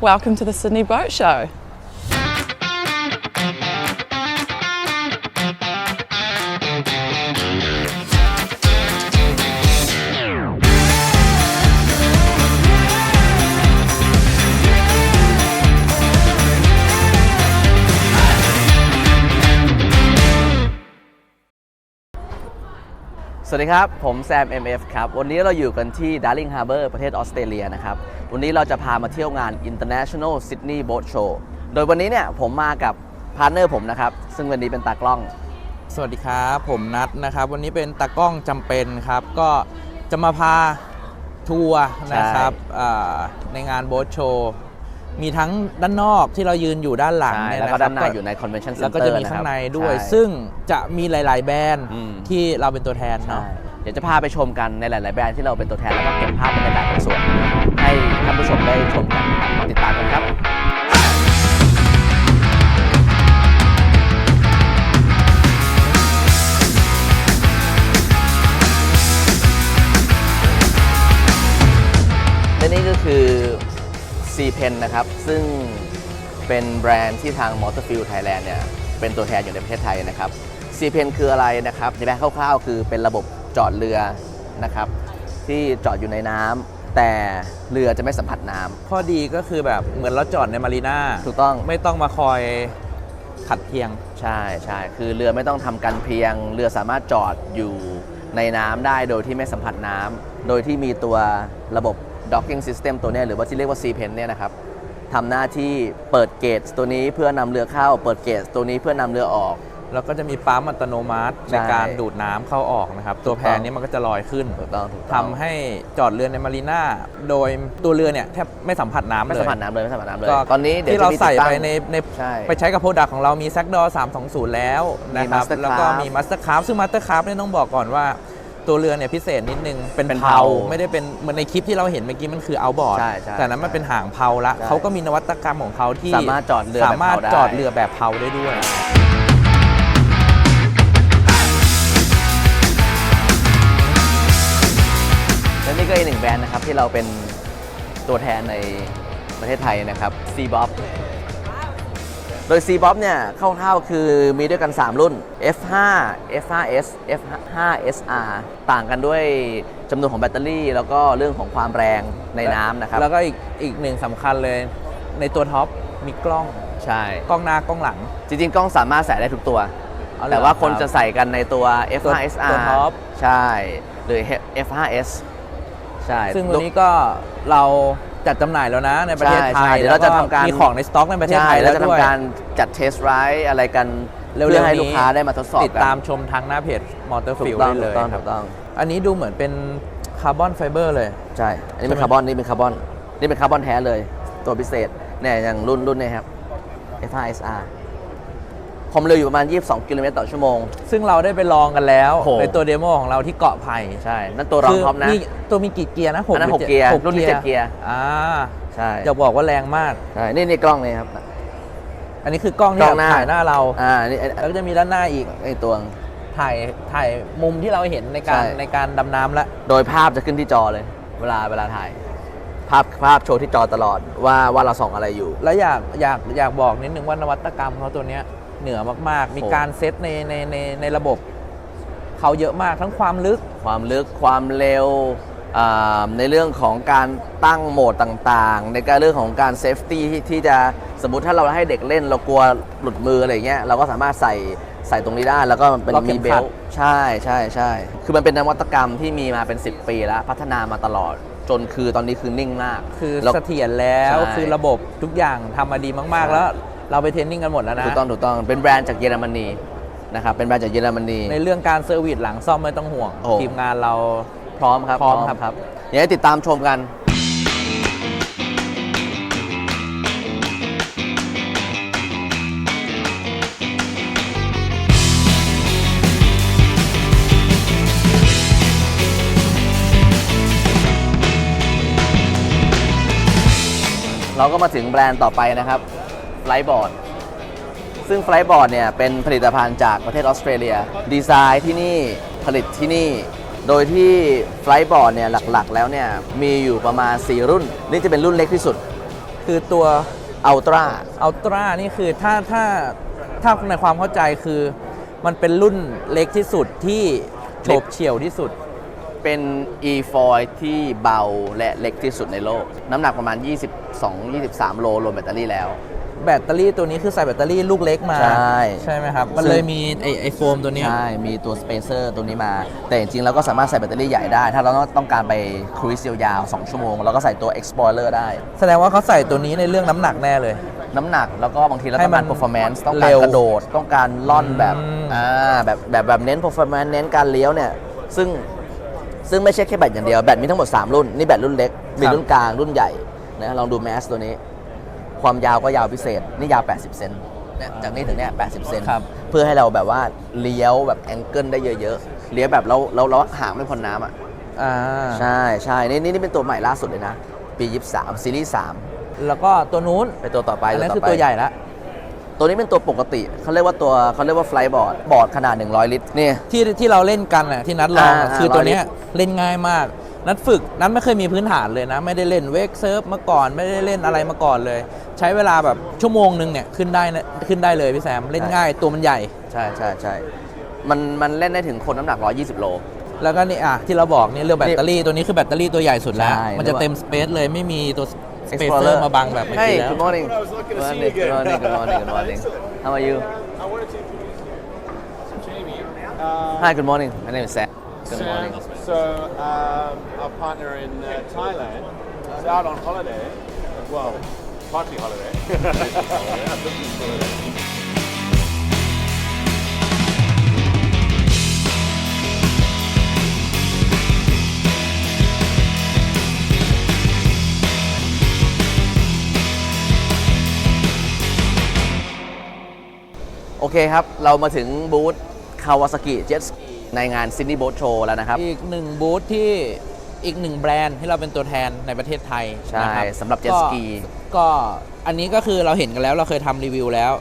Welcome to the Sydney Boat Show. สวัสดีครับ ผมแซม MF ครับ วันนี้เราอยู่กันที่ Darling Harbour ประเทศออสเตรเลียนะครับ วันนี้เราจะพามาเที่ยวงาน International Sydney Boat Show โดยวันนี้เนี่ยผมมากับพาร์ทเนอร์ผมนะครับ ซึ่งวันนี้เป็นตากล้อง สวัสดีครับ ผมนัทนะครับ วันนี้เป็นตากล้องจำเป็นครับ ก็จะมาพาทัวร์นะครับอ่าในงานโบ๊ทโชว์มีทั้งด้านนอกที่เรายืนอยู่ด้านหลังใช่เนี่ยแล้วนะก็ครัด้านในอยู่ใน Convention Center แล้วก็จะมีนครับข้างในด้วยใช่ซึ่งจะมีหลาย ๆ แบรนด์อืมที่เราเป็นตัวแทนใช่เนาะเดี๋ยวจะพาไปชมกันในหลาย ๆ แบรนด์ที่เราเป็นตัวแทนแล้วก็เก็บภาพบรรยากาศบางส่วน ให้ท่านผู้ชมได้ชมกันมาติดตามกันครับและนี่ก็คือ C Pen นะครับ ซึ่งเป็นแบรนด์ที่ทาง Motorfield Thailand เนี่ยเป็นตัวแทนอยู่ในประเทศไทยนะครับ C Pen คืออะไรนะครับในแบรนด์คร่าว ๆ คือเป็นระบบ จอดเรือนะครับที่จอดอยู่ในน้ำแต่เรือจะไม่สัมผัสน้ำข้อดีก็คือแบบเหมือนเราจอดในมารีนาถูกต้องไม่ต้องมาคอยขัดเคียงใช่ใช่คือเรือไม่ต้องทำกันเพียง เรือสามารถจอดอยู่ในน้ำได้โดยที่ไม่สัมผัสน้ำโดยที่มีตัวระบบ docking system ตัวเนี้ยหรือว่าที่เรียกว่า C pen เนี่ยนะครับทำหน้าที่เปิดเกตตัวนี้เพื่อนำเรือเข้า เปิดเกตตัวนี้เพื่อนำเรือออก แล้วก็จะมีปั๊มอัตโนมัติใช่ในการดูดน้ำเข้าออกนะครับ ตัวแพรนี้มันก็จะลอยขึ้นถูกต้องถูกทำต้องให้จอดเรือในมารีนาโดยตัวเรือเนี่ยแทบไม่สัมผัสน้ำไม่เลยสัมผัสน้ำเลยไม่สัมผัสน้ำเลย ก็ ตอนนี้เดี๋ยวที่เราจะมีใส่ติดตั้งไปในในใช่ ไปใช้กับโปรดักของเรามี s ซ c ดอ320 แล้วนะครับ Mastercraft แล้วก็มีมาสเตอร์ค r ฟซึ่งมาสเตอร์ค r ฟเนี่ยต้องบอกก่อนว่า ตัวเรือเนี่ยพิเศษนิดนึงเป็นเป็นเพาเพาไม่ได้เป็นเหมือนในคลิปที่เราเห็นเมื่อกี้มันคือเอาบอร์ดใช่ใช่แต่นั้นมันเป็นหางเพาละใช่เขาก็มีนวัตกรรมของเขาที่สามารถจอดเรือแบบสามารถเพาได้จอดเรือแบบเพาได้ด้วย นี่ก็อีกหนึ่งแบรนด์นะครับ ที่เราเป็นตัวแทนในประเทศไทยนะครับ C Bob โดย C Bob เนี่ยคร่าวๆคือมีด้วยกัน 3 รุ่น F5 F5S F5SR ต่างกันด้วยจำนวนของแบตเตอรี่ แล้วก็เรื่องของความแรงในน้ำนะครับ แล้วก็อีกอีกหนึ่งสำคัญเลยในตัวท็อปมีกล้องใช่กล้องหน้ากล้องหลัง จริง ๆ กล้องสามารถใส่ได้ทุกตัวเอาเลยแต่ว่าเหรอคนครับจะใส่กันในตัว F5SR ตัวท็อปใช่หรือ F5S ใช่ซึ่งวันนี้ก็เราจัดจำหน่ายแล้วนะในประเทศไทใช่ยเดี๋ยวเราจะทำการ มีของในสต็อกในประเทศไทยใช่แล้วจะด้วย ทำการจัดเทสไรด์อะไรกันเร็วๆเพื่อให้นี้ลูกค้าได้มาทดสอบติดกันตามชมทางหน้าเพจมอเตอร์ถูฟิกลต้องได้เลถูยกต้องครัถูบกต้อง อันนี้ดูเหมือนเป็นคาร์บอนไฟเบอร์เลย ใช่ อันนี้เป็นใช่ไหม คาร์บอน นี่เป็นคาร์บอน นี่เป็นคาร์บอนแท้เลย ตัวพิเศษเนี่ยอย่างรุ่นรุ่นเนี่ยครับ F5SR ความเร็วอยู่ประมาณ 22 กิโลเมตรต่อชั่วโมง ซึ่งเราได้ไปลองกันแล้วโอ้โห ในตัวเดโมของเราที่เกาะไผ่ใช่ นั่นตัวรองท็อปนะ มีตัวมีกี่เกียร์นะหกอันนั้นหหกเกียร์จ็ดรุ่นนี้เจ็ดเกียร์ อ่าใช่จะบอกว่าแรงมาก ใช่นี่นี่กล้องนี่ครับ อันนี้คือกล้องกล้ที่องหน้า ถ่ายหน้าเรา อ่านี่ไอ้แล้วก็จะมีด้านหน้าอีก ไอ้ตัว ถ่ายถ่ายมุมที่เราเห็นในการใช่ ในการดำน้ำและ โดยภาพจะขึ้นที่จอเลย เวลาเวลาถ่าย ภาพภาพโชว์ที่จอตลอดว่าว่าเราส่องอะไรอยู่ แล้วอยากอยากอยากบอกนิดนึงว่านวัตกรรมเขาตัวเนี้ย เหนือมากๆ มีโอ้การเซตในในในในระบบ เขาเยอะมากทั้งความลึก ความลึกความเร็วอ่าในเรื่องของการตั้งโหมดต่างๆ ในการเรื่องของการเซฟตี้ที่ที่จะสมมติถ้าเราให้เด็กเล่น เรากลัวหลุดมืออะไรเงี้ยเราก็สามารถใส่ใส่ตรงนี้ได้แล้วก็เป็นล็อกเข็มีมเบขัลดใช่ใช่ใช่คือมันเป็นนวัตกรรมที่มีมาเป็น 10 ปีแล้ว พัฒนามาตลอดจนคือตอนนี้คือนิ่งมาก คือแล้วเสถียรแล้วใช่คือระบบทุกอย่างทำมาดีมากใช่ๆแล้ว เราไปเทรนนิ่งกันหมดแล้วนะ ถูกต้องถูกต้องเป็นแบรนด์จากเยอรมนีนะครับเป็นแบรนด์จากเยอรมนี ในเรื่องการเซอร์วิสหลังซ่อมไม่ต้องห่วง โอ้ ทีมงานเรา พร้อมครับพร้อมครับครับอยากให้ติดตามชมกันเราก็มาถึงแบรนด์ต่อไปนะครับ Flightboard ซึ่ง Flightboard เนี่ยเป็นผลิตภัณฑ์จากประเทศออสเตรเลีย ดีไซน์ที่นี่ผลิตที่นี่ โดยที่ Flightboard เนี่ยหลักๆ แล้วเนี่ยมีอยู่ประมาณ 4 รุ่น นี่จะเป็นรุ่นเล็กที่สุด คือตัวอัลตร้าอัลตร้านี่คือถ้าถ้าถ้าในความเข้าใจคือมันเป็นรุ่นเล็กที่สุดที่โฉบเฉี่ยวที่สุด เป็น e f o i ที่เบาและเล็กที่สุดในโลก น้ำหนักประมาณ 22-23 โลรวมแบตเตอรี่แล้ว แบตเตอรี่ตัวนี้คือใส่แบตเตอรี่ลูกเล็กมาใช่ใช่ไหมครับ มันเลยมีไอไอโฟมตัวเนี้ยใช่ มีตัวสเปเซอร์ตัวนี้มา แต่จริงๆเราก็สามารถใส่แบตเตอรี่ใหญ่ได้ ถ้าเราต้องการไปครูซยาวๆ2ชั่วโมงเราก็ใส่ตัว Explorer ได้ แสดงว่าเขาใส่ตัวนี้ในเรื่องน้ำหนักแน่เลย น้ำหนักแล้วก็บางทีเราให้ต้องมักานร performance ต้องเร็การวกระโดดต้องการล่อนแบบอืมอ่าแบบแบบแบบเน้น performance เน้นการเลี้ยวเนี่ยซึ่งซึ่งไม่ใช่แค่แบตอย่างเดียวแบตมีทั้งหมด 3 รุ่น นี่แบตรุ่นเล็กมีรุ่นกลางรุ่นใหญ่นะลองดูแมสตัวนี้ ความยาวก็ยาวพิเศษ นี่ยาว 80 เซนเนี่ยจากนี้ถึงเนี่ย80 เซนครับ เพื่อให้เราแบบว่าเลี้ยวแบบแองเกิลได้เยอะๆ เลี้ยวแบบเราเราเราห่างไม่พ้นน้ำอะอ่าใช่ใช่นี่นี่นี่เป็นตัวใหม่ล่าสุดเลยนะ ปี 23 ซีรีส์ แล้วก็ตัวนู้น3 เป็นตัวต่อไปอันนั้นต่คือไปตัวใหญ่ละตัวนี้เป็นตัวปกติเขาเรียกว่าตัวเขาเรียกว่าไฟบอร์ดบอร์ดขนาด 100 ลิตรนี่ ที่ที่เราเล่นกันน่ะที่นัดลองอะอ่าคือตัวเนี้ยร้อยลิตเล่นง่ายมาก นัดฝึกนัดไม่เคยมีพื้นฐานเลยนะ ไม่ได้เล่นเวกเซิร์ฟมาก่อน ไม่ได้เล่นอะไรมาก่อนเลย ใช้เวลาแบบชั่วโมงหนึ่งเนี่ยขึ้นได้นะขึ้นได้เลยพี่แซมเล่นง่ายตัวมันใหญ่ ใช่ใช่ใช่มันมันเล่นได้ถึงคนน้ำหนัก 120 โล แล้วก็นี่อะที่เราบอกนี่เรื่องแบตเตอรี่ตัวนี้คือแบตเตอรี่ตัวใหญ่สุดแล้ว ใช่ มันจะเต็มสเปซเลยไม่มีตัวสเปเซอร์มาบังแบบเมื่อ Hey กี้แล้ว good morning I was looking to Good see morning you Good morning again. Good morning Good morning How are you I wanted to introduce Jamie. Uh, Hi Good morning My name is Sam Good Sam, morning So, um, our partner in uh, Thailand is out on holiday. Well, partly holiday. holiday. โอเคครับ เรามาถึงบูธคาวาซากิเจ็ต ในงานซิน d ี y โบ t โชว์แล้วนะครับ อีกหนึ่งบูธที่อีกหนึ่งแบรนด์ที่เราเป็นตัวแทนในประเทศไทยใช่นะครับสำหรับ Jet ก็ Ski ก็อันนี้ก็คือเราเห็นกันแล้วเราเคยทำรีวิวแล้ว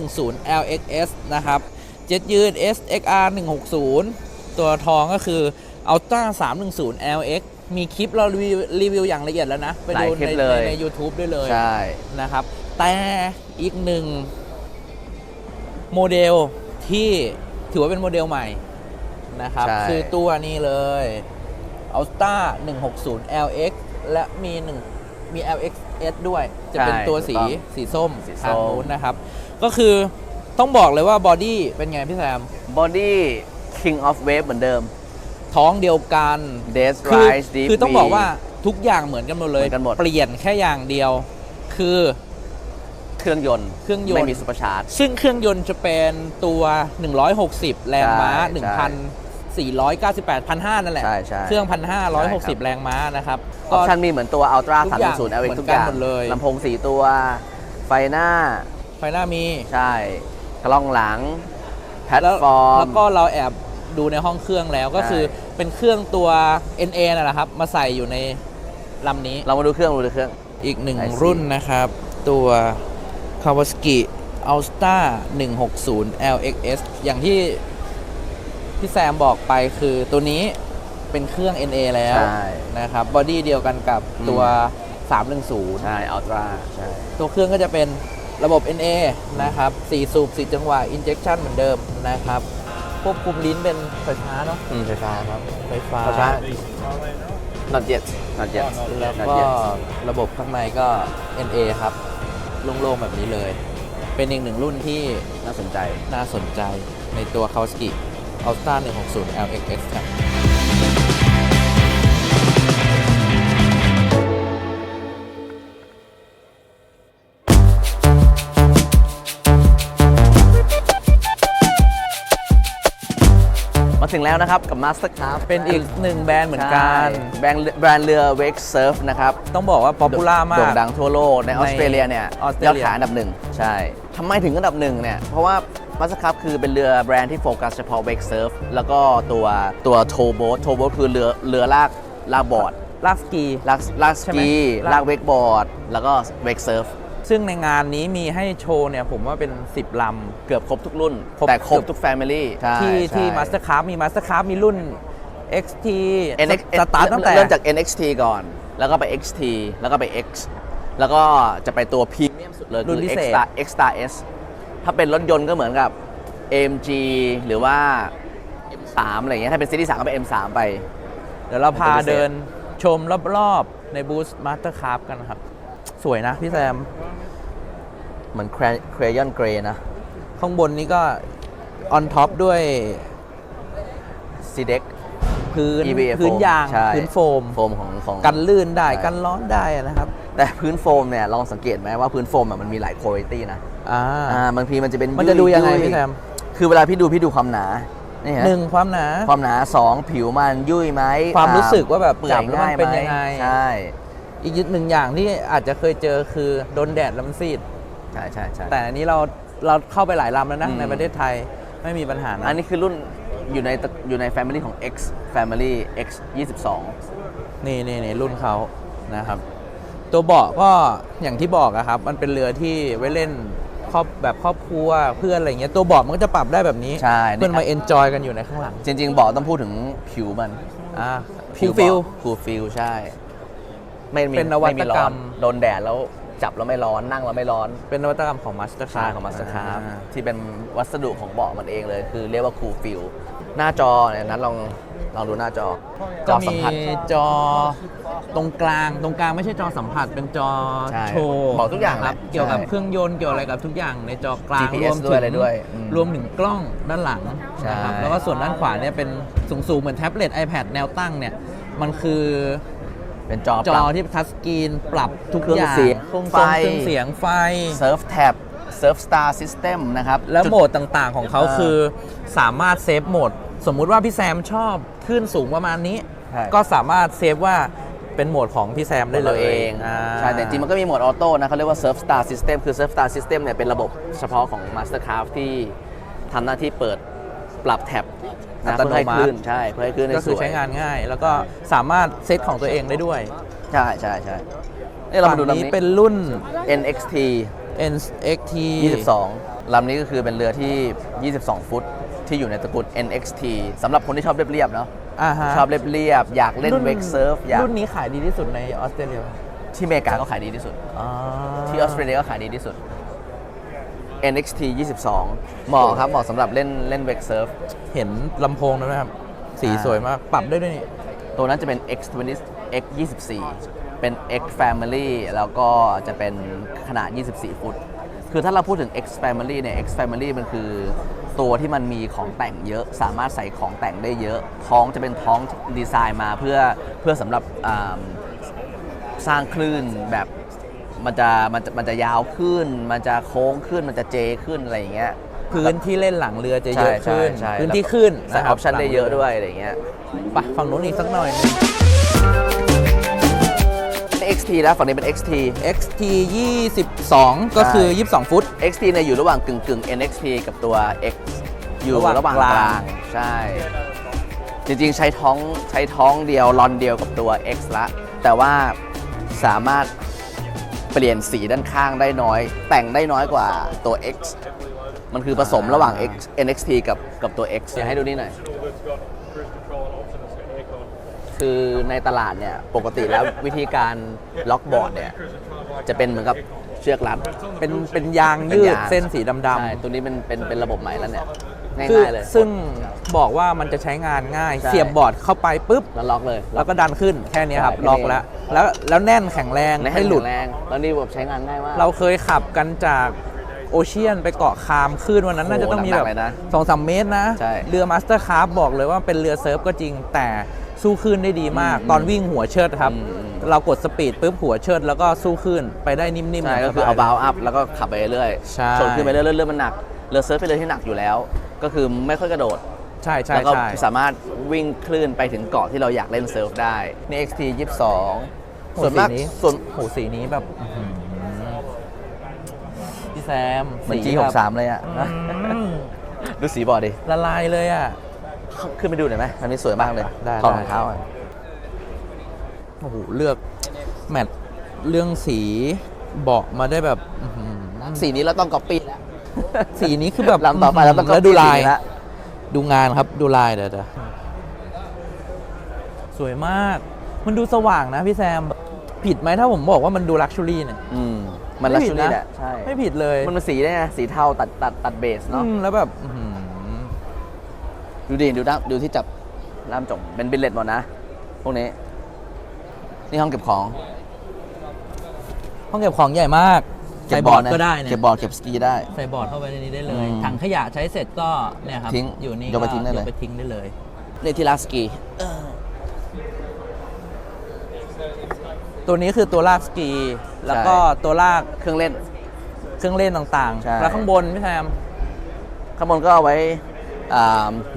310 LXS นะครับเจ็ตยืด SXR 160 ตัวทองก็คือ Ultra 310 LX มีคลิปเรารีวิวรีวิวอย่างละเอียดแล้วนะ ไปหลายดูคลิปในเลยใน YouTube ได้เลยใช่นะครับ แต่อีกหนึ่งโมเดลที่ถือว่าเป็นโมเดลใหม่ นะครับ ใช่ คือตัวนี้เลย Ultra 160 LX และมี1มี LXS ด้วย จะเป็นใช่ตัวสีถูกต้องสีส้มสีส้ม ทางนู้นนะครับ ก็คือต้องบอกเลยว่าบอดี้เป็นไงพี่แซม บอดี้ King of Wave เหมือนเดิม ท้องเดียวกัน Death คือ Rise Deep คือต้อง V บอกว่าทุกอย่างเหมือนกันหมดเลย เหมือนกันหมด เปลี่ยนแค่อย่างเดียว คือ เครื่องยนต์เครื่องยนต์ ไม่มีซุปเปอร์ชาร์จซึ่งเครื่องยนต์จะเป็นตัว 160 แรงม้า ใช่ใช่ 1,498 1,500 นั่นแหละ ใช่ใช่เครื่องใช่ครับ1,560 แรงม้านะครับออปชันมีเหมือนตัว Ultra ทุกอย่าง360 LX เหมือนทุกอย่างกันหมดเลยลำโพง 4 ตัว ไฟหน้า ไฟหน้ามี ใช่ กล้องหลัง แพลตแล้วฟอร์ม แล้วก็เราแอบดูในห้องเครื่องแล้วก็ใช่คือเป็นเครื่องตัว NA นั่นแหละครับ มาใส่อยู่ในลำนี้ เรามาดูเครื่องดูเครื่อง อีกหนึ่ง I see รุ่นนะครับ ตัว Kawasaki Ultra 160 LXS อย่างที่ พี่แซมบอกไปคือตัวนี้เป็นเครื่อง NA แล้วใช่ นะครับบอดี้เดียวกันกับตัวใช่310 Ultra ใช่ ตัวเครื่องก็จะเป็นระบบ NA นะครับ 4 สูบ 4 จังหวะ injection เหมือนเดิมนะครับ ควบคุมลิ้นเป็นไฟฟ้าเนาะ อืมไฟฟ้าครับไฟฟ้า ไฟฟ้า not yet not yet แล้ว not ก็ yet ระบบข้างในก็ NA ครับ โล่งๆแบบนี้เลย เป็นอีกหนึ่งรุ่นที่น่าสนใจ น่าสนใจในตัว Kawasaki Ultra 160 LXS ครับมาถึงแล้วนะครับ กับ Mastercraft เป็นอีกหนึ่งแบรนด์เหมือนกันใช่แบรนด์แบรนด์เรือ Wake Surf นะครับ ต้องบอกว่าป๊อปปูล่ามากโด่งดังทั่วโลกในออสเตรเลียเนี่ยออสเตรยอดเลียขายอันดับหนึ่งใช่ทำไมถึงอันดับหนึ่งเนี่ย เพราะว่า Mastercraft คือเป็นเรือแบรนด์ที่โฟกัสเฉพาะ Wake Surf แล้วก็ตัวตัว tow boat tow boat คือเรือเรือลากลากบอร์ดลากสกีลากลากสใช่ไหมกีลาก ลากเวกบอร์ดแล้วก็ Wake Surf ซึ่งในงานนี้มีให้โชว์เนี่ยผมว่าเป็น 10 ลำ เกือบครบทุกรุ่น ครบแต่ครบเกือบ ทุก Family ใช่ที่ที่ใช่ Mastercraft มี Mastercraft มีรุ่น XT NX สตาร์ทตั้งแต่ เริ่มจาก NXT ก่อน แล้วก็ไป XT แล้วก็ไป X แล้วก็จะไปตัวพรีเมียมสุดเลยรุ่คืนอ พิเศษ Extra Extra S ถ้าเป็นรถยนต์ก็เหมือนกับ AMG หรือว่า M3 อะไรอย่างเงี้ยถ้าเป็นซีรีส์3ก็เป็น M3 ไป เดี๋ยวเราพาเป็นตัวพิเศษเดินชมรอบๆ ในบูธมาสเตอร์คาร์กันครับ สวยนะพี่แซม เหมือนเครยอนเกรนะ ข้างบนนี้ก็ออนท็อปด้วยซีเด็กพื้น EVA พื้นยาง ใช่ พื้นโฟม โฟมของของ กันลื่นได้ ใช่ กันร้อนได้นะครับ แต่พื้นโฟมเนี่ยลองสังเกตไหมว่าพื้นโฟมอะมันมีหลายคุณภาพนะ อ่า อ่าบางทีมันจะเป็นมันจะดูยังไงๆพี่แซม คือเวลาพี่ดูพี่ดูความหนานี่ฮะหนึ่งความหนา ความหนาสองผิวมันยุ่ยไหมความรู้สึกว่าแบบเปื่จัอบยแล้วมันง่ายเป็นไหมยังไง ใช่อีกหนึ่งอย่างที่อาจจะเคยเจอคือโดนแดดแล้วมันซีด ใช่ใช่ใช่ แต่อันนี้เราเราเข้าไปหลายลำแล้วนะ อืม ในประเทศไทยไม่มีปัญหานะอันนี้คือรุ่นอยู่ในตระอยู่ใน Family ของ X Family X 22 นี่นี่นี่รุ่นเขานะครับ ตัวเบาะก็อย่างที่บอกอะครับ มันเป็นเรือที่ไว้เล่น ครอบแบบครอบครัวเพื่อนอะไรเงี้ยตัวเบาะมันก็จะปรับได้แบบนี้ใช่ เพื่อนมาเอนจอยกันอยู่ในข้างหลังจริง ๆ บอกต้องพูดถึงผิวมันอ่าฟิลฟิลผิวฟิลใช่ ไม่มีเป็นนวัตกรรมไร้อนโดนแดดแล้วจับแล้วไม่ร้อนนั่งแล้วไม่ร้อน เป็นนวัตกรรมของมาสเตอร์คาใช่ร์ของมาสเตอร์คาร์ที่เป็นวัสดุของเบาะมันเองเลย คือเรียกว่าคูลฟิลหน้าจอเนี่ยนัดลอง ลองดูหน้าจอ จก็อสัมีมผัส จอตรงกลางตรงกลางไม่ใช่จอสัมผัสเป็นจอใช่โชว์บอกทุกอย่างครับแหละเกี่ยวกับใช่เครื่องยนต์เกี่ยวอะไรกับทุกอย่างในจอกลาง GPS รวมด้ถึวยงอะไรด้วยอืมรวมถึงกล้องด้านหลังใช่ นะครับแล้วก็ส่วนด้านขวาเนี่ยเป็นสูงๆเหมือนแท็บเล็ต iPad แนวตั้งเนี่ยมันคือเป็นจอจปอรับ ที่ทัชสกรีนปรับทุกเครื่องอย่างเสียงเครื่องไฟ เครื่องเสียงไฟ เซิร์ฟแท็บเซิร์ฟสตาร์ซิสเต็มนะครับแล้วจุดโหมดต่างๆของเขาอ่าคือสามารถเซฟโหมด สมมุติว่าพี่แซมชอบ ขึ้นสูงประมาณนี้ ใช่ ก็สามารถเซฟว่าเป็นโหมดของพี่แซมได้ได้เลเลยยเองอ่าใช่แต่จริงๆมันก็มีโหมดออโต้นะเขาเรียกว่า Surf Star System คือ Surf Star System เนี่ยเป็นระบบเฉพาะของ Mastercraft ที่ทำหน้าที่เปิดปรับแท็บนะอัตโนมัติ เพื่อให้คลื่นใช่เพื่อให้คลื่นได้ก็คือสวยใช้งานง่าย แล้วก็สามารถเซตของตัวเองได้ด้วยใช่ใช่ใช่นี่เรามาดูฝั่งลำนี้นี้เป็นรุ่น NXT NXT 22 ลำนี้ก็คือเป็นเรือที่ 22 ฟุต ที่อยู่ในตระกูล NXT สำหรับคนที่ชอบเรียบๆเนาะอ่าฮะชอบเรียบๆอยากเล่นเวกเซิร์ฟอยากรุ่นนี้ขายดีที่สุดในออสเตรเลียที่อเมริกาก็ขายดีที่สุดที่ออสเตรเลียก็ขายดีที่สุด NXT 22 เหมาะครับเหมาะสำหรับเล่นเล่นเวกเซิร์ฟ เห็นลำโพงด้วยไหมครับ สีอ่าสวยมาก ปรับได้ด้วยนี่ ตัวนั้นจะเป็น X20 X 24 เป็น X Family แล้วก็จะเป็นขนาด 24 ฟุต คือถ้าเราพูดถึง X Family เนี่ย X Family มันคือ ตัวที่มันมีของแต่งเยอะ สามารถใส่ของแต่งได้เยอะ ท้องจะเป็นท้องดีไซน์มาเพื่อเพื่อสำหรับอ่าสร้างคลื่นแบบมันจะมันจะมันจะยาวขึ้น มันจะโค้งขึ้นมันจะเจขึ้นอะไรอย่างเงี้ยพื้นที่เล่นหลังเรือจะเยอะใช่ขึ้นใช่พื้นที่ขึ้นใส่อครัอบปชันได้เยอะหลังรืด้วยอะไรอย่างเงี้ยไปฝั่งนู้นอีกสักหน่อยหนึง XT แล้วฝั่งนี้เป็น XT XT 22 ก็คือ 22 ฟุต XT เนี่ยอยู่ระหว่างกึ่งกึ่ง NXT กับตัว X อยู่ระหว่างระหว่างกกลางลางใช่ จริงๆใช้ท้องใช้ท้องเดียวลอนเดียวกับตัว X ละ แต่ว่าสามารถเปลี่ยนสีด้านข้างได้น้อย แต่งได้น้อยกว่าตัว X มันคือผสมระหว่าง X NXT กับกับตัว X อยากให้ดูนี่หน่อย คือในตลาดเนี่ยปกติแล้ววิธีการล็อกบอร์ดเนี่ยจะเป็นเหมือนกับเชือกรัด เป็นเป็นยางเป็นยืดยางเส้นสีดใช่ำตัวนี้เป็นเป็นเป็นระบบใหม่แล้วเนี่ยๆคือง่ายๆเลยซึ่งบอกว่ามันจะใช้งานง่ายใช่เสียบบอร์ดเข้าไปปุ๊บ แล้วล็อกเลยแล้วก็ดันขึ้นแค่นี้ครับใช่ล็อกแค่นี้แล้ว แล้วแล้วแน่นแข็งแรงในไม่หลุด แรงแล้วนี่แบบใช้งานง่ายมาก เราเคยขับกันจากโอเชียนไปเกาะคามคลื่นวันนั้นโอ้น่าจะต้องมีแบบหนักๆเลยนะสองสามเมตรนะ ใช่ เรือมาสเตอร์คาร์บอกเลยว่าเป็นเรือเซิร์ฟก็จริงแต่ สู้คลื่นได้ดีมากอืมตอนวิ่งหัวเชิดครับอืมอืมเรากดสปีดปุ๊บหัวเชิดแล้วก็สู้คลื่นไปได้นิ่มๆใช่ย่งก็คือสเอาบยบาวอัพแล้วก็ขับไปเรื่อยใช่ชนขึ้นไปเรื่อยๆเรื่อยๆมันหนักเรือเซิร์ฟเป็นเรือที่หนักอยู่แล้ว ก็คือไม่ค่อยกระโดดใช่ใช่แล้วก็ใช่สามารถวิ่งคลื่นไปถึงเกาะที่เราอยากเล่นเซิร์ฟได้นี่ XT 22โหส่วนมากสีนี้ส่วนโหสีนี้แบบอื้อหือพี่แซมเหมือนสี G63 เลยอะแบบอืมดูสีบอร์ดดิละลายเลยอะ ขึ้นไปดูหน่อยไหมอันนี้สวยมากเลยได้ถอดได้รองเท้าอะโอ้โหเลือกแมทเรื่องสีเบาะมาได้แบบอื้อหือสีนี้เราต้องก๊อปปี้แล้ว สีนี้คือแบบลำต่อไปเราต้อง แล้วดูลายสีนี้ละดูงานครับดูลายเดี๋ยวเดี๋ยวสวยมาก มันดูสว่างนะพี่แซม ผิดไหมถ้าผมบอกว่ามันดูลักชัวรี่เนี่ย อืมมันลักไผิชัดวรี่แหละ ใช่ ไม่ผิดเลยมันเป็นสีได้ไงสีเทาตัดตัดตัดเบสเนาะ อืมแล้วแบบอื้อหือ ดูดิดูด้ามดูที่จับด้ามจบเป็นบิลเลตหมดนะ พวกนี้ นี่ห้องเก็บของ ห้องเก็บของใหญ่มากเก็ใส่บบอร์ดนะก็ได้เนี่ยเก็บบอร์ดเก็บสกีได้ ใส่บอร์ดเข้าไปในนี้ได้เลย อืมถังขยะใช้เสร็จก็เนี่ยครับทิ้งอยู่นี่ยกไปทิ้งได้เลยกไปทิ้งได้เลย นี่ที่ลากสกีตัวนี้คือตัวลากสกี แล้วก็ตัวลากเครื่องเล่น เครื่องเล่นต่างใช่ ๆ แล้วข้างบนพี่แซม ข้างบนก็เอาไว้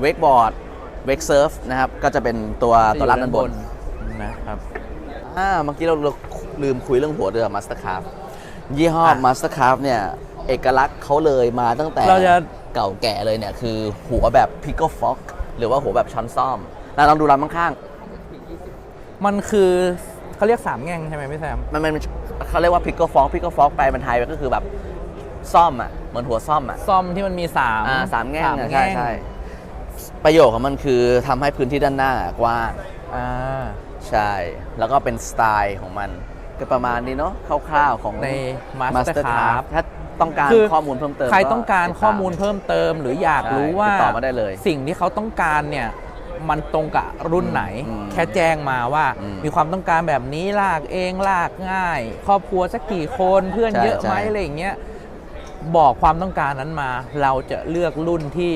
เวกบอร์ดเวกเซิร์ฟนะครับก็จะเป็นตัวตัวลากด้านบนนะครับอ่าเมื่อกี้เราเราลืมคุยเรื่องหัวเรือมาสเตอร์คาร์ยี่ห้ออะมาสเตอร์คาร์เนี่ยเอกลักษณ์เขาเลยมาตั้งแต่เราจะเก่าแก่เลยเนี่ยคือหัวแบบพิกเกิลฟ็อกหรือว่าหัวแบบช้อนซ่อมเราลองดูลำข้างมันคือเขาเรียกสามแง่งใช่ไหมพี่แซมๆมันมันเขาเรียกว่าพิกเกิลฟ็อกพิกเกิลฟ็อกแปลเป็นไทยก็คือแบบ ซ่อมอะเหมือนหัวซ่อมอะซ่อมที่มันมีสามอ่าสามแง่งสามอะแง่ใช่งใช่ประโยชน์ของมันคือทำให้พื้นที่ด้านหน้ากว้าง อ่าใช่ แล้วก็เป็นสไตล์ของมัน ก็ประมาณนี้เนาะคร่าวๆของ ใน Master Mastercard Card ถ้าต้องการคือข้อมูลเพิ่มเติมใครต้องการติดตข้อมูลเพิ่มเติม หรืออยากใช่รู้ว่า ติดต่อมาได้เลย สิ่งที่เขาต้องการเนี่ยมันตรงกับรุ่นไหน อืมแค่แจ้งมาว่าอืมมีความต้องการแบบนี้ลากเองลากง่าย ครอบครัวสักกี่คนเพื่อนใช่เยอะไหมใช่อะไรอย่างเงี้ย บอกความต้องการนั้นมา เราจะเลือกรุ่นที่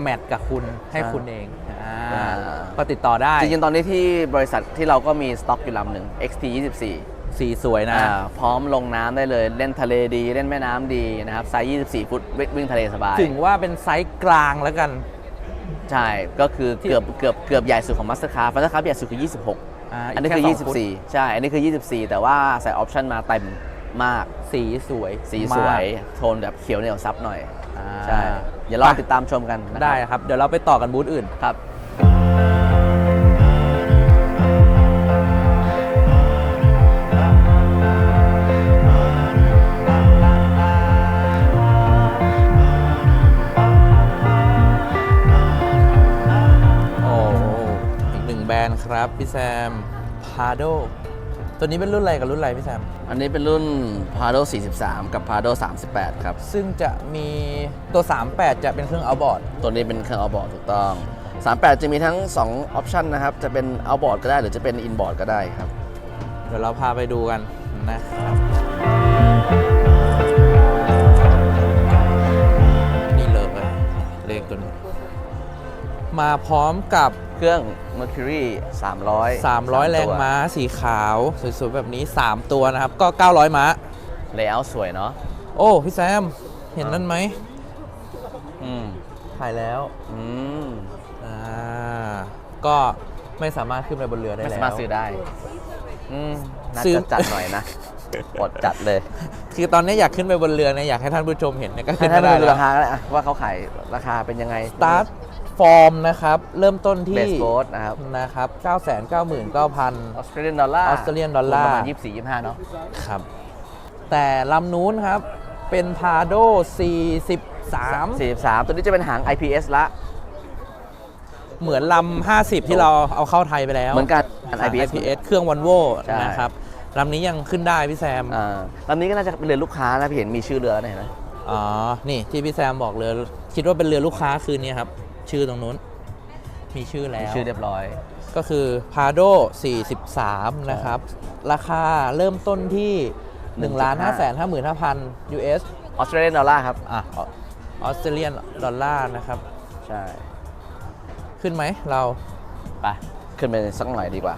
แมทกับคุณให้คุณเองอ่าอ่าก็ติดต่อได้ จริงๆ ตอนนี้ที่บริษัทที่เราก็มีสต็อกอยู่ลำหนึ่ง XT 24สีสวยนะอ่าพร้อมลงน้ำได้เลยเล่นทะเลดี เล่นแม่น้ำดีนะครับไซส์ 24 ฟุตวิ่งวิ่งทะเลสบาย ถึงว่าเป็นไซส์กลางแล้วกัน ใช่ ก็คือที่เกือบเกือบเกือบใหญ่สุดของ Mastercard Mastercard ใหญ่สุดคือ 26าอันนี้กแค่คือสงฟุต24 ใช่ อันนี้คือ 24 แต่ว่าใส่ออปชันมาเต็ม มาก สีสวยสีสวยโทนแบบเขียวเหนียวซับหน่อย อ่าใช่อย่ารอติดตามชมกันนะครับ ได้ครับ เดี๋ยวเราไปต่อกันบูธอื่นครับ โอ้อีกหนึ่งแบรนด์ครับ พี่แซมพาโด ตัวนี้เป็นรุ่นอะไรกับรุ่นอะไรพี่แซม อันนี้เป็นรุ่น Prado 43 กับ Prado 38 ครับ ซึ่งจะมีตัว 38 จะเป็นเครื่องเอาบอร์ด ตัวนี้เป็นเครื่องเอาบอร์ดถูกต้อง 38 จะมีทั้ง 2 ออปชันนะครับ จะเป็นเอาบอร์ดก็ได้หรือจะเป็นอินบอร์ดก็ได้ครับ เดี๋ยวเราพาไปดูกันนะครับ มาพร้อมกับเครื่อง Mercury 300 300 แรงม้าสีขาวสวยๆแบบนี้ 3 ตัวนะครับ ก็ 900 ม้าเลเยอร์สวยเนาะ โอ้ พี่แซม เห็นนั่นไหมอืมถ่ายแล้ว อืม อ่า ก็ไม่สามารถขึ้นไปบนเรือได้ไม่แล้วสามารถซื้อได้ อืมน่าซื้อจะจัดหน่อยนะอดจัดเลย คือตอนนี้อยากขึ้นไปบนเรือเนี่ยอยากให้ท่านผู้ชมเห็นเนี่ยก็ให้ขึ้นท่านไม่ได้ดูแล้วราคาก็ได้อะว่าเขาขายราคาเป็นยังไงสตาร์ท ฟอร์มนะครับ เริ่มต้นเบที่สโบสนะครับ นะครับ9 9 9 9 0 0 0ออสเตรเลียนดอลลาร์ Australian dollar ประมาณ24 25เนาะครับ แต่ลำนู้นครับ เป็นพาโด43 43ตัวนี้จะเป็นหาง IPS ละ เหมือนลำ50 ที่เราเอาเข้าไทยไปแล้วเหมือนกันหาง IPS IPS เครื่องวันโวใช่ นะครับลำนี้ยังขึ้นได้พี่แซม อ่าลำนี้ก็น่าจะเป็นเรือลูกค้านะพี่เห็นมีชื่อเรือนะเห็นไหมอ๋อ นี่ที่พี่แซมบอกเรือ คิดว่าเป็นเรือลูกค้าคืนนี้ครับ ชื่อตรงนู้น มีชื่อแล้มีว ชื่อเรียบร้อย ก็คือ Pado 43 นะครับ ราคาเริ่มต้นที่1 5 5 5 5 0 0 0 US ออสเตรเลียนดอลลาร์ครับ อะออสเตรเลียนดอลลาร์นะครับ ใช่ ขึ้นไหมเรา ไป ขึ้นไปสักหน่อยดีกว่า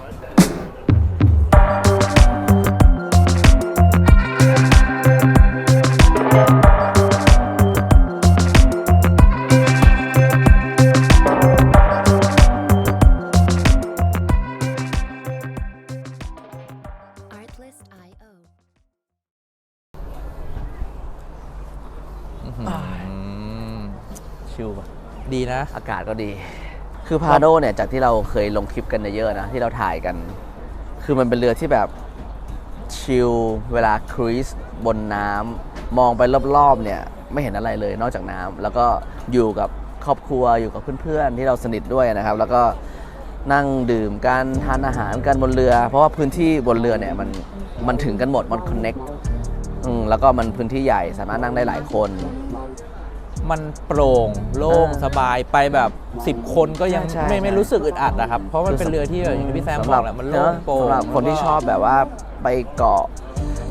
อากาศก็ดี คือพาโดเนี่ยจากที่เราเคยลงคลิปกันเยอะๆนะ ที่เราถ่ายกัน คือมันเป็นเรือที่แบบชิลเวลาครูซบนน้ำมองไปรอบๆเนี่ยไม่เห็นอะไรเลยนอกจากน้ำแล้วก็อยู่กับครอบครัวอยู่กับเพื่อนๆ ที่เราสนิทด้วยนะครับ แล้วก็นั่งดื่มกันทานอาหารกันบนเรือ เพราะว่าพื้นที่บนเรือเนี่ยมันมันถึงกันหมดมันคอนเน็กแล้วก็มันพื้นที่ใหญ่สามารถนั่งได้หลายคน มันโปร่งโล่งอ่าสบายไปแบบ 10 คนก็ยังใช่ไม่ไม่ใช่ รู้สึกอึดอัดนะครับ เพราะมันเป็นเรือที่แบบอย่างที่พี่แซมบอกแหละมันโล่งโปร่งสำหรับคนที่ชอบแบบว่าไปเกาะ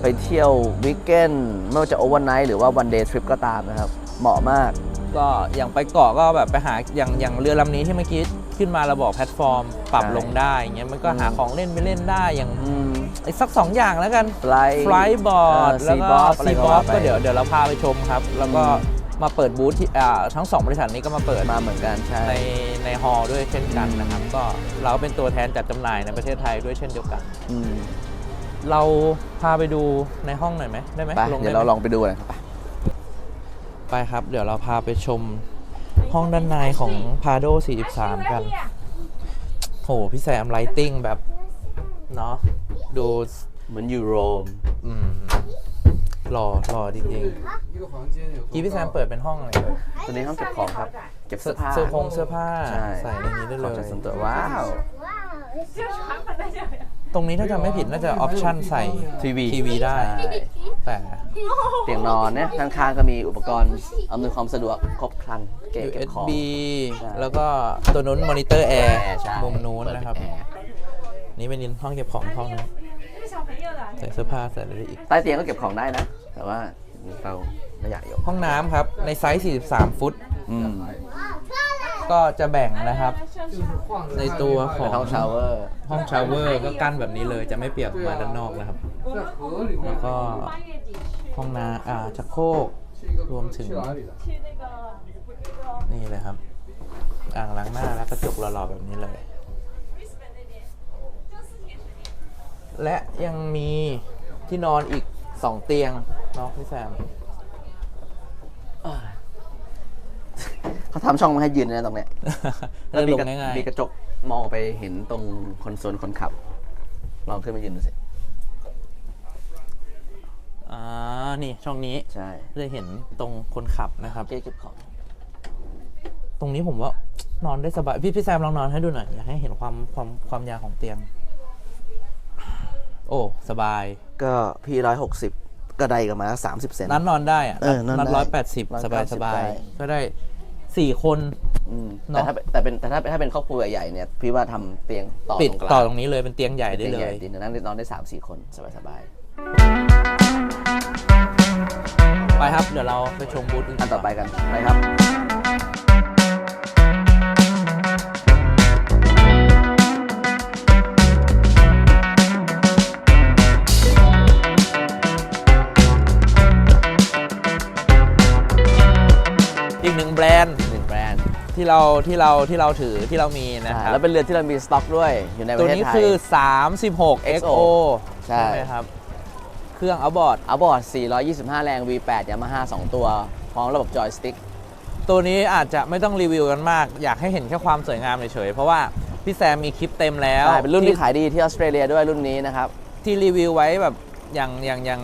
ไปเที่ยววิกเกนไม่ว่าจะโอเวอร์ไนท์หรือว่าวันเดย์ทริปก็ตามนะครับ เหมาะมาก ก็อย่างไปเกาะก็แบบไปหาอย่างอย่างเรือลำนี้ที่เมื่อกี้ขึ้นมาเราบอกแพลตฟอร์ม ปรับใช่ ลงได้อย่างเงี้ยมันก็หาอืมของเล่นไปเล่นได้อย่างอืม ไอ้สักสองอย่างแล้วกัน Fly ฟลายบอร์ดเออแล้วก็ Seabob อะไรซีก็บอว่าฟไปก็เดี๋ยวเดี๋ยวเราพาไปชมครับ แล้วก็อืม มาเปิดบูธที่อ่าทั้งสองบริษัทนี้ก็มาเปิดมาเหมือนกันใช่ในในฮอลล์ด้วยเช่นกันนะครับ ก็เราเป็นตัวแทนจัดจำหน่ายในประเทศไทยด้วยเช่นเดียวกันอืมเราพาไปดูในห้องหน่อยไหมได้ไหมไปลงเดี๋ยวได้เราไหมลองไปดูกันครับไปไปครับ เดี๋ยวเราพาไปชมห้องด้านในของ Prado 43 กัน โห พี่แซมไลติ้งแบบ เนาะดูเหมือนยูโรม อืม หล่อหล่อจริงๆกี้พี่แซมเปิดเป็นห้องอะไรเลยตัวนี้ห้องเก็บของครับ เก็บเสื้อผ้าเสื้อผงเสื้อผ้าใช่ใส่ในนี้ได้ขเลองย จัดส่วนตัวว้าวตรงนี้ถ้าจำไม่ผิดน่าจะออปชั่นใส่ทีวีทีวีได้ ใช่แต่เตียงนอนเนี่ยข้างๆก็มีอุปกรณ์อำนวยความสะดวกครบครันเก๋เก็บของ USB ใช่แล้วก็ตัวนู้นมอนิเตอร์แอร์ใช่มุมนู้นนะครับ เปิดแอร์นี่เป็นห้องเก็บของห้องนึง ใส่เสื้อผ้าใส่อะไรได้อีก ใต้เตียงก็เก็บของได้นะ แต่ว่าเราไม่อยากยกห้องน้ำครับ ในไซส์ 43 ฟุต อืมก็จะแบ่งนะครับ ในตัวขเป็อนงห้องชาวเวอร์ ห้องชาวเวอร์ก็กั้นแบบนี้เลยจะไม่เปียกออกมาด้านนอกนะครับ แล้วก็ห้องน้ำอ่าชักโครกรวมถึงนี่เลยครับ อ่างล้างหน้าแล้วกระจกหล่อๆแบบนี้เลย และยังมีที่นอนอีก2เตียงเนาะพี่แซมเขาทำช่องมาให้ยืนนะตรงเนี้ยเลื่อนมีลงกระง่ายมีกระจกมองไปเห็นตรงคอนโซลคนขับ ลองขึ้นมายืนดูสิๆอ่านี่ช่องนี้ใช่จะเห็นตรงคนขับนะครับเก๊เก็บของ ตรงนี้ผมว่านอนได้สบาย พี่พี่แซมลองนอนให้ดูหน่อยอยากให้เห็นความความความยาวของเตียง โอ้สบาย ก็พี่ร้อยหกสิบก็ได้กันมาสามสิบเซน นัดนอนได้อะเออนอนได้นัดร้อยแปดสิบสบายส180บาได้ยก็ได้สี่คน อืมเนแต่อะ ถ้าเป็นแต่เป็นแต่ถ้าถ้าเป็นครอบครัวใหญ่ๆเนี่ยพี่ว่าทำเตียงต่อปิดตรงกลางต่อตรงนี้เลยเป็นเตียงใหญ่ได้ตียงเลใหญ่ย ตีนนั่งได้นอนได้สามสี่คนสบายไปครับ เดี๋ยวเราไปชมบูธอื่นๆอันต่อไปกันนะครับ แบรนด์หนึ่งแบรนด์ที่เราที่เราที่เราถือที่เรามีนะครับแล้วเป็นเรือที่เรามีสต็อกด้วยอยู่ในปตัวระเทศนี้ไทย คือ 36 XO ใช่ ไหมครับ เครื่องเอาบอร์ดอัลบอร์ด 425 แรง V8 Yamaha 2ตัว พร้อมระบบจอยสติ๊ก ตัวนี้อาจจะไม่ต้องรีวิวกันมาก อยากให้เห็นแค่ความสวยงามเฉยๆเพราะว่าพี่แซมมีคลิปเต็มแล้ว ใช่ เป็นรุ่นที่ขายดีที่ออสเตรเลียด้วยรุ่นนี้นะครับ ที่รีวิวไว้แบบอย่างอย่างอย่าง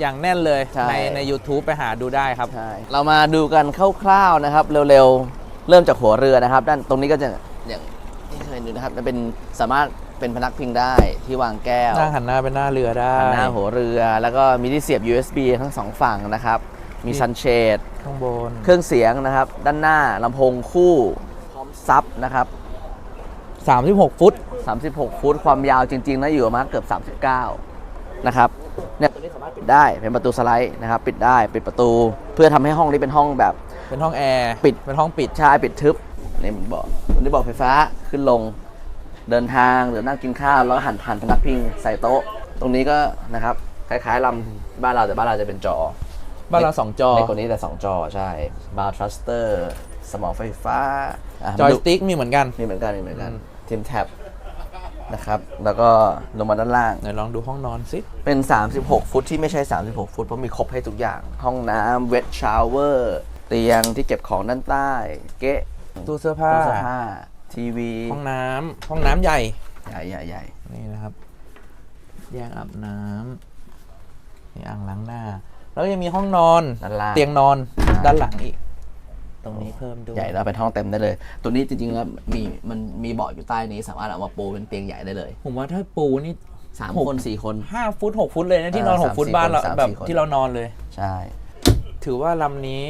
อย่างแน่นเลยใช่ ในใน u t u b e ไปหาดูได้ครับ ใช่เรามาดูกันคร่าวๆนะครับ เร็วๆ เริ่มจากหัวเรือนะครับ ด้านตรงนี้ก็จะอย่างที่เคยดูนะครับมันเป็นสามารถเป็นพนักพิงได้ที่วางแก้วหน้าหันหน้าเป็นหน้าเรือได้ หันหน้าหัวเรือ แล้วก็มีที่เสียบ USB ทั้งสองฝั่งนะครับ มีซันเชด ข้างบน เครื่องเสียงนะครับ ด้านหน้าลำโพงคู่พร้อมซับนะครับ36 ฟุต36 ฟุตความยาวจริง ๆนะอยู่ประมาณเกือบ 39 นะครับเนี่ยตัวนี้สามารถปิดได้เป็นประตูสไลด์นะครับ ปิดได้ปิดประตูเพื่อทำให้ห้องนี้เป็นห้องแบบเป็นห้องแอร์ปิดเป็นห้องปิดชายปิดทึบนี่มันบอกมันได้บอกไฟฟ้าขึ้นลงเดินทางหรือนั่งกินข้าวแล้วหันหันพนักพิงใส่โต๊ะ ตรงนี้ก็นะครับคล้ายๆลำบ้านเราแต่บ้านเราจะเป็นจอ บ้านเราสองจอในกว่านี้แต่2จอใช่บาร์ทรัสเตอร์สมองไฟฟ้าะจอยมาดูสติ๊กมีเหมือนกันมีเหมือนกันมีเหมือนกันอืมทีมแท็บ นะครับ แล้วก็ลงมาด้านล่าง ไหนลองดูห้องนอนสิ เป็น 36 ฟุตที่ไม่ใช่ 36 ฟุต เพราะมีครบให้ทุกอย่าง ห้องน้ำเวทชาวเวอร์ เตียงที่เก็บของด้านใต้ เก๊ะตู้เสื้อผ้า ตู้เสื้อผ้า ทีวี ห้องน้ำห้องน้ำใหญ่ ใหญ่ใหญ่ใหญ่นี่นะครับ แยกอาบน้ำนี่อ่างล้างหน้า แล้วยังมีห้องนอน ด้านล่าง เตียงนอนด้านหลังอีก ตรงนี้เพิ่มด้วยใหญ่แล้วเป็นห้องเต็มได้เลย ตัวนี้จริงๆแล้วมีมันมีเบาะอยู่ใต้นี้ สามารถเอามาปูเป็นเตียงใหญ่ได้เลย ผมว่าถ้าปูนี่สามหกคนสี่คนห้าฟุตหกฟุตเลยนะที่นอนเออหกฟุตสามสี่บ้านเราคนสามแบบสี่คนที่เรานอนเลย ใช่ ถือว่าลำนี้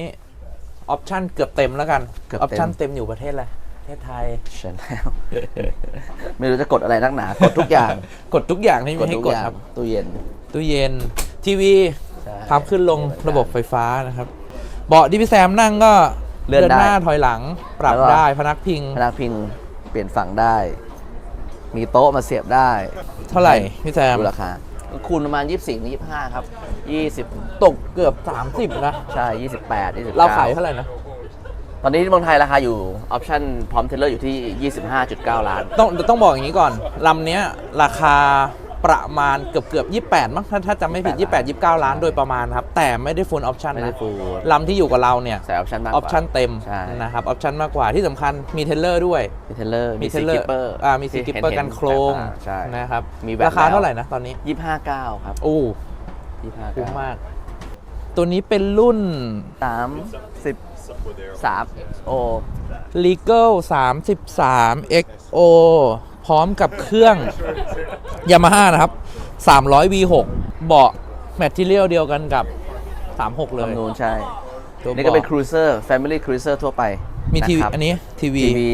ออปชั่นเกือบเต็มแล้วกันเกือบออปเต็มชั่นเต็มอยู่ประเทศอะไรประเทศไทยชแนลไม่รู้จะกดอะไรนักหนา กดทุกอย่าง กดทุกอย่างที่กมีดให้ทุกกดอย่างครับตู้เย็นตู้เย็นทีวีใช่พับขึ้นลงระบบไฟฟ้านะครับ เบาะที่พี่แซมนั่งก็ เลื่อนได้หน้าถอยหลังปรับแล้วก็ได้พนักพิง พนักพิงเปลี่ยนฝั่งได้ มีโต๊ะมาเสียบได้ เท่าไหร่พี่แซมดูราคาคูณประมาณ 24ถึง25 ครับ 20 ตกเกือบ 30 นะ ใช่ 28 29เราขายเท่าไหร่นะ ตอนนี้ที่เมืองไทยราคาอยู่ ออปชั่นพร้อมเทเลอร์อยู่ที่ 25.9 ล้าน ต้องต้องบอกอย่างนี้ก่อนลำเนี้ยราคา ประมาณเกือบเกือบ28มั้งถ้าถ้าจำไม่ผิด28 29ล้านโดยประมาณครับ แต่ไม่ได้ฟูลออปชั่นไม่ได้นะ full ลำที่อยู่กับเราเนี่ยใส่ออปชั่นมากอกอว่าปชั่นเต็มใช่ นะครับออปชั่นมากกว่าที่สำคัญมีเทเลอร์ด้วย มีเทเลอร์ มีมีซีเทเลอกิร์ปเปอร์อ่ามีซีกิปเปอร์กันโครงใช่ นะครับมีแบบราคาแล้วเท่าไหร่นะตอนนี้29ครับโอ้25คุ้มมาก ตัวนี้เป็นรุ่น สามสิบสามโอ Legal 33 XO พร้อมกับเครื่อง Yamaha นะครับ 300 V6 เบาะแมทเทียลเดียวกันกับ 36 เลย ลำนูนใช่ ตัวนี่ก็เป็นบาะครูเซอร์ Family Cruiser ทั่วไปมีทีวีะครับอันนี้ทีวี ทีวี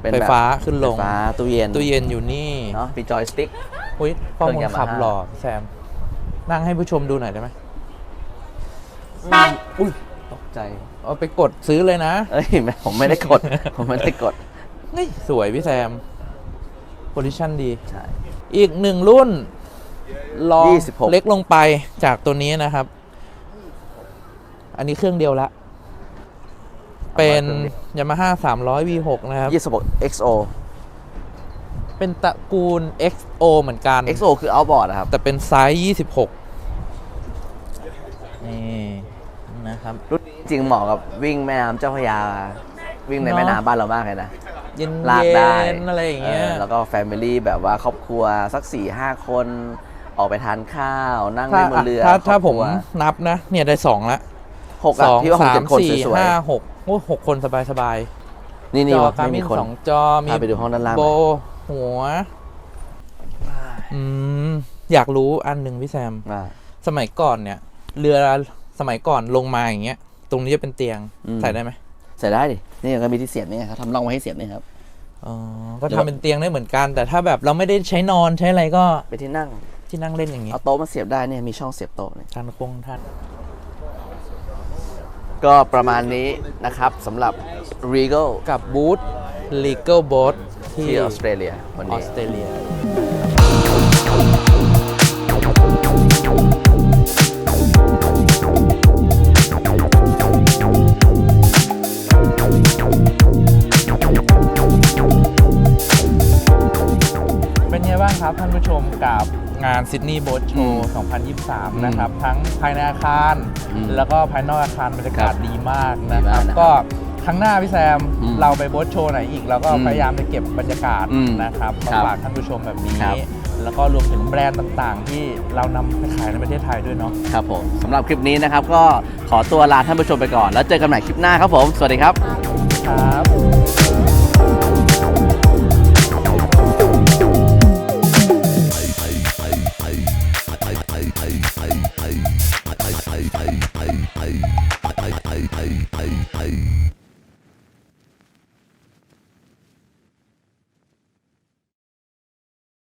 เป็นไฟแบบฟ้าขึ้นลง ไฟฟ้าตู้เย็นตู้เย็นอยู่นี่เนาะมีจอยสติ๊ก อุ้ยพ่อเครื่องมน Yamaha ขับหล่อแซม นั่งให้ผู้ชมดูหน่อยได้ไหมอุ้ยตกใจ เอาไปกดซื้อเลยนะ เอ้ยไม่ผมไม่ได้กด ผมไม่ได้กด นี่สวยพี่แซม โพซิชันดี ใช่ อีกหนึ่งรุ่นลอง26 เล็กลงไปจากตัวนี้นะครับ อันนี้เครื่องเดียวละ เป็น Yamaha 300 V6 นะครับยี่สิบหก XO เป็นตระกูล XO เหมือนกัน XO คือ outboard นะครับ แต่เป็นไซส์ 26 นี่นะครับ รุ่นนี้จริงเหมาะกับวิ่งแม่น้ำเจ้าพระยา วิ่งในเนอะแม่น้ำบ้านเรามากเลยนะ เย็นลากได้ๆอะไรอย่างเงี้ยออแล้วก็ Family แบบว่าครอบครัวสัก4ี่ห้าคน ออกไปทานข้าว นั่งถ้าเล่นบนเรือถ้าถ้าครอบผคมรัวนับนะ เนี่ยได้สองละหกอะสองพี่ว่าคงสาเจ็มดคนสี่สวยห้าหกโอ้หกคนสบายสบายๆนี่ๆนี่จอวะการไม่มิมีนคนสองจอมีพาไปดูห้องด้านล่างโบหน่อยหัว อืมอยากรู้อันหนึ่งพี่แซม อ่า สมัยก่อนเนี่ย เรือสมัยก่อนลงมาอย่างเงี้ย ตรงนี้จะเป็นเตียงอืม ใส่ได้ไหมใส่ได้ดิ นี่ก็มีที่เสียบนี่ครับทำร่องไว้ให้เสียบนี่ครับ อ๋อ ก็เดี๋ยวทำเป็นเตียงได้เหมือนกัน แต่ถ้าแบบเราไม่ได้ใช้นอนใช้อะไรก็ไปที่นั่ง ที่นั่งเล่นอย่างงี้เอาโต๊ะมาเสียบได้เนี่ยมีช่องเสียบโต๊ะเนี่ยท่านคงท่าน ก็ประมาณนี้นะครับสำหรับ Regal กับบูธ Legal Boat ที่ที่ออสเตรเลียวันออนี้ สเตรเลียานซิดนีย์โบ๊ทโชว์ 2023 นะครับ ทั้งภายในอาคาร อืมแล้วก็ภายนอกอาคารบรรยากาศดีมากนะดีคมารักบนะครับก็ครั้งหน้าพี่แซมอืมเราไปโบ๊ทโชว์ไหนอีก เราก็อืมพยายามจะเก็บบรรยากาศอืมนะครับมาครับฝากท่านผู้ชมแบบนี้ ครับ แล้วก็รวมถึงแบรนด์ต่างๆ ที่เรานำไปขายในประเทศไทยด้วยเนาะ ครับผมสำหรับคลิปนี้นะครับ ก็ขอตัวลาท่านผู้ชมไปก่อน แล้วเจอกันใหม่คลิปหน้าครับผม สวัสดีครับ ครับ